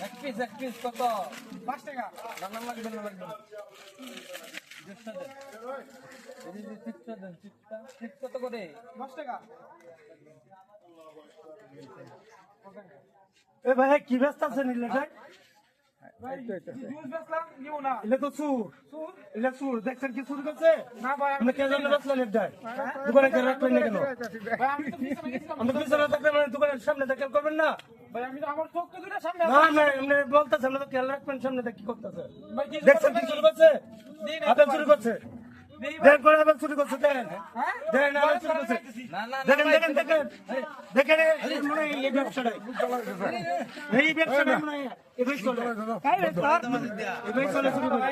এক পিস এক পিস কত? পাঁচ টাকা। না না লাগবে না লাগবে না? চিপসটা দেন। এই যে চিপসটা দেন চিপসটা চিপস কত করে? দশ টাকা। এ ভাই কি ব্যস্ত আছেন ইলেকট্রিক না। দোকানে কেন? আমরা পিছনে থাকলে মানে দোকানের সামনে দেখেন করবেন না? না না এমনি বলতেছে আমরা তো খেয়াল রাখবেন সামনে? কি করতেছে। দেখছেন কি চুরি করছে? আপেল চুরি করছে? করে আপেল চুরি করছে দেন দেন আপেল চুরি করছে। না না দেখেন দেখেন দেখেন। দেখেন মনে হয় এই ব্যবসাটাই এই ব্যবসাটাই মনে হয় এভাবে চলে এভাবে চলে চুরি করে